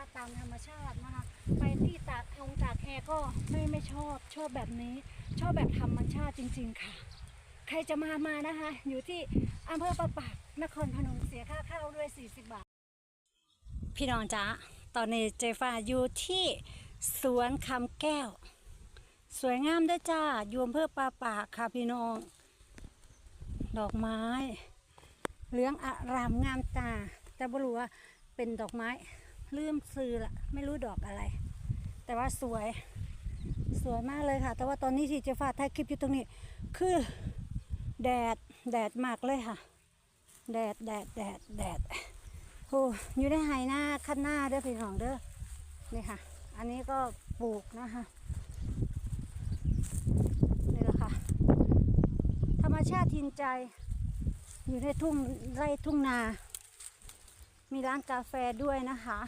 ว่าตามธรรมชาตินะคะ ไปที่ตากองตากแอร์ก็ไม่ไม่ชอบชอบแบบนี้ ชอบแบบธรรมชาติจริง ๆ ค่ะ ใครจะมามานะคะ อยู่ที่อำเภอประปากนครพนมเสียค่าเข้าด้วย 40 บาท พี่น้องจ๊ะตอนนี้เจฟ้าอยู่ที่สวนคำแก้ว สวยงามด้วยจ้าอยู่อำเภอปาปากค่ะพี่น้อง ดอกไม้เหลืองอารามงามตา แต่ไม่รู้ว่าเป็นดอกไม้ ลืมซื้อละไม่รู้ดอกอะไร แต่ว่าสวย สวยมากเลยค่ะ แต่ว่าตอนนี้ที่เจฟ้าถ่ายคลิปอยู่ตรงนี้ คือแดดแดดมากเลยค่ะ แดดแดดแดดแดดโอ้อยู่ในไหหน้าขั้นหน้าเด้อพี่น้องเด้อนี่ค่ะ อันนี้ก็ปลูกนะคะนี่แหละค่ะ ธรรมชาติทินใจ อยู่ในทุ่งไร่ทุ่งนา มีร้านกาแฟด้วยนะคะ